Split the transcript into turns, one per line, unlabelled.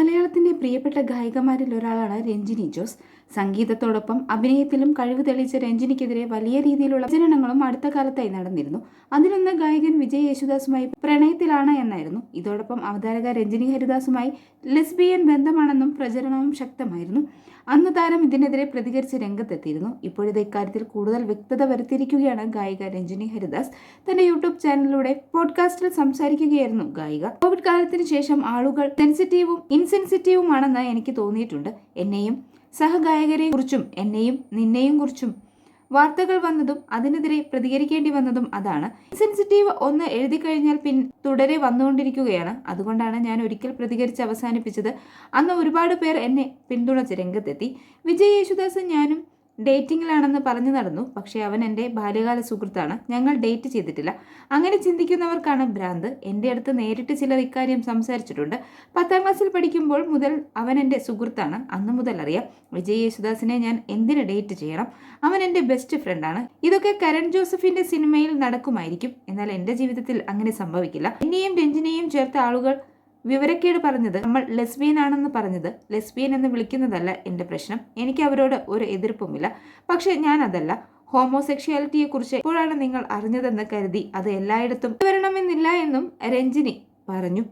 മലയാളത്തിന്റെ പ്രിയപ്പെട്ട ഗായികമാരിൽ ഒരാളാണ് രഞ്ജിനി ജോസ്. സംഗീതത്തോടൊപ്പം അഭിനയത്തിലും കഴിവ് തെളിയിച്ച രഞ്ജിനിക്കെതിരെ വലിയ രീതിയിലുള്ള പ്രചരണങ്ങളും അടുത്ത കാലത്തായി നടന്നിരുന്നു. അതിലൊന്ന് ഗായകൻ വിജയ് യേശുദാസുമായി പ്രണയത്തിലാണ് എന്നായിരുന്നു. ഇതോടൊപ്പം അവതാരക രഞ്ജിനി ഹരിദാസുമായി ലെസ്ബിയൻ ബന്ധമാണെന്നും പ്രചരണവും ശക്തമായിരുന്നു. അന്ന് താരം ഇതിനെതിരെ പ്രതികരിച്ച് രംഗത്തെത്തിയിരുന്നു. ഇപ്പോഴത്തെ ഇക്കാര്യത്തിൽ കൂടുതൽ വ്യക്തത വരുത്തിയിരിക്കുകയാണ് ഗായിക രഞ്ജിനി ഹരിദാസ്. തന്റെ യൂട്യൂബ് ചാനലിലൂടെ പോഡ്കാസ്റ്റിൽ സംസാരിക്കുകയായിരുന്നു ഗായിക. കോവിഡ് കാലത്തിന് ശേഷം ആളുകൾ സെൻസിറ്റീവും ഇൻസെൻസിറ്റീവുമാണെന്ന് എനിക്ക് തോന്നിയിട്ടുണ്ട്. എന്നെയും സഹഗായകരെ കുറിച്ചും എന്നെയും നിന്നെയും കുറിച്ചും വാർത്തകൾ വന്നതും അതിനെതിരെ പ്രതികരിക്കേണ്ടി വന്നതും അതാണ്. സെൻസിറ്റീവ് ഒന്ന് എഴുതി കഴിഞ്ഞാൽ പിൻ തുടരെ വന്നുകൊണ്ടിരിക്കുകയാണ്. അതുകൊണ്ടാണ് ഞാൻ ഒരിക്കൽ പ്രതികരിച്ച് അവസാനിപ്പിച്ചത്. അന്ന് ഒരുപാട് പേർ എന്നെ പിന്തുണച്ച് രംഗത്തെത്തി. വിജയ് യേശുദാസും ഞാനും ഡേറ്റിംഗിലാണെന്ന് പറഞ്ഞു നടന്നു. പക്ഷേ അവൻ എന്റെ ബാല്യകാല സുഹൃത്താണ്. ഞങ്ങൾ ഡേറ്റ് ചെയ്തിട്ടില്ല. അങ്ങനെ ചിന്തിക്കുന്നവർക്കാണ് ഭ്രാന്ത്. എന്റെ അടുത്ത് നേരിട്ട് ചിലർ ഇക്കാര്യം സംസാരിച്ചിട്ടുണ്ട്. പത്താം ക്ലാസ്സിൽ പഠിക്കുമ്പോൾ മുതൽ അവൻ എന്റെ സുഹൃത്താണ്. അന്ന് മുതൽ അറിയാം. വിജയ് യേശുദാസിനെ ഞാൻ എന്തിന് ഡേറ്റ് ചെയ്യണം? അവൻ എന്റെ ബെസ്റ്റ് ഫ്രണ്ടാണ്. ഇതൊക്കെ കരൺ ജോസഫിന്റെ സിനിമയിൽ നടക്കുമായിരിക്കും. എന്നാൽ എന്റെ ജീവിതത്തിൽ അങ്ങനെ സംഭവിക്കില്ല. എന്നെയും രഞ്ജിനെയും ചേർത്ത ആളുകൾ വിവരക്കേട് പറഞ്ഞത് നമ്മൾ ലെസ്ബിയൻ ആണെന്ന് പറഞ്ഞത്. ലെസ്ബിയൻ എന്ന് വിളിക്കുന്നതല്ല എന്റെ പ്രശ്നം. എനിക്ക് അവരോട് ഒരു എതിർപ്പുമില്ല. പക്ഷേ ഞാൻ അതല്ല. ഹോമോസെക്ഷുവാലിറ്റിയെ കുറിച്ച് എപ്പോഴാണ് നിങ്ങൾ അറിഞ്ഞതെന്ന് കരുതി അത് എല്ലായിടത്തും വരണമെന്നില്ല എന്നും രഞ്ജിനി പറഞ്ഞു.